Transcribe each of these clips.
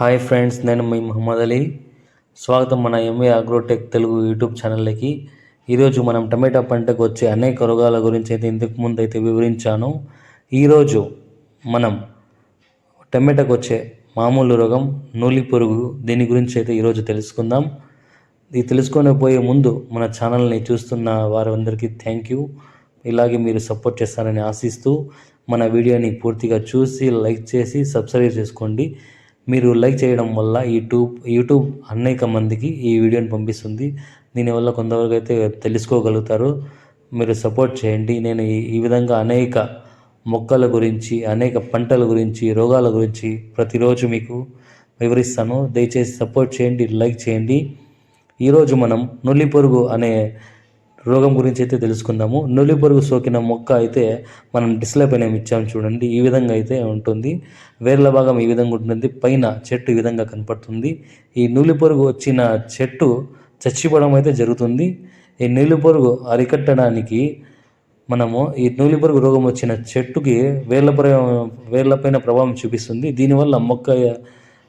Hi friends నేను మీ మహమ్మద్ అలీ. స్వాగతం మన ఎంఏ అగ్రోటెక్ తెలుగు యూట్యూబ్ ఛానల్కి ఈరోజు మనం టమాటా పంటకు వచ్చే అనేక రోగాల గురించి అయితే ఇంతకు ముందు అయితే వివరించాను. ఈరోజు మనం టమాటాకు వచ్చే మామూలు రోగం నూలి పురుగు. దీని గురించి అయితే ఈరోజు తెలుసుకుందాం. ఇది తెలుసుకొని పోయే ముందు మన ఛానల్ని చూస్తున్న వారందరికీ థ్యాంక్ యూ ఇలాగే మీరు సపోర్ట్ చేస్తారని ఆశిస్తూ మన వీడియోని పూర్తిగా చూసి లైక్ చేసి సబ్స్క్రైబ్ చేసుకోండి. మీరు లైక్ చేయడం వల్ల యూట్యూబ్ యూట్యూబ్ అనేక మందికి ఈ వీడియోని పంపిస్తుంది. దీనివల్ల కొంతవరకు అయితే తెలుసుకోగలుగుతారు. మీరు సపోర్ట్ చేయండి. నేను ఈ ఈ విధంగా అనేక మొక్కల గురించి అనేక పంటల గురించి రోగాల గురించి ప్రతిరోజు మీకు వివరిస్తాను. దయచేసి సపోర్ట్ చేయండి లైక్ చేయండి. ఈరోజు మనం నుల్లి పురుగు అనే రోగం గురించి అయితే తెలుసుకుందాము. నొలి పురుగు సోకిన మొక్క అయితే మనం డిస్ప్లే పైన ఇచ్చాము చూడండి. ఈ విధంగా అయితే ఉంటుంది. వేర్ల భాగం ఈ విధంగా ఉంటుంది. పైన చెట్టు ఈ విధంగా కనపడుతుంది. ఈ నూలి పొరుగు వచ్చిన చెట్టు చచ్చిపోవడం అయితే జరుగుతుంది. ఈ నూలి పొరుగు అరికట్టడానికి మనము ఈ నూలి పురుగు రోగం వచ్చిన చెట్టుకి వేర్ల వేర్లపైన ప్రభావం చూపిస్తుంది. దీనివల్ల మొక్క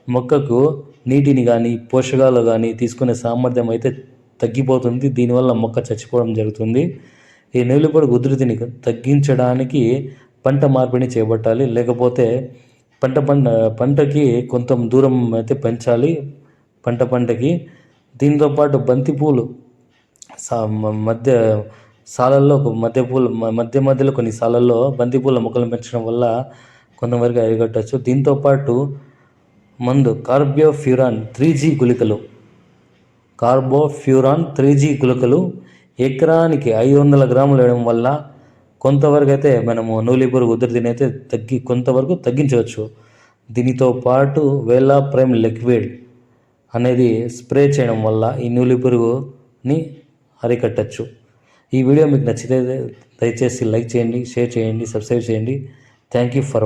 మొక్కకు నీటిని కానీ పోషకాలు కానీ తీసుకునే సామర్థ్యం అయితే తగ్గిపోతుంది. దీనివల్ల మొక్క చచ్చిపోవడం జరుగుతుంది. ఈ నీళ్ళపొడి ఉధృతిని తగ్గించడానికి పంట మార్పిడి చేపట్టాలి. లేకపోతే పంట పంట పంటకి కొంత దూరం అయితే పెంచాలి. పంట పంటకి. దీంతో పాటు బంతిపూలు సా మధ్య సాలల్లో మధ్య పూలు మధ్య మధ్యలో కొన్ని సాలల్లో బంతిపూల మొక్కలు పెంచడం వల్ల కొంతవరకు అరిగట్టచ్చు దీంతో పాటు మందు కార్బియోఫ్యూరాన్ త్రీ జీ గుళికలు కార్బోఫ్యూరాన్ త్రీ జీ గులకలు ఎకరానికి ఐదు వందల గ్రాములు వేయడం వల్ల కొంతవరకు అయితే మనము నూలి పురుగు ఉధృతిని అయితే తగ్గి కొంతవరకు తగ్గించవచ్చు. దీనితో పాటు వేలా ప్రైమ్ లిక్విడ్ అనేది స్ప్రే చేయడం వల్ల ఈ నూలి పురుగుని అరికట్టచ్చు. ఈ వీడియో మీకు నచ్చితే దయచేసి లైక్ చేయండి షేర్ చేయండి సబ్స్క్రైబ్ చేయండి. Thank you for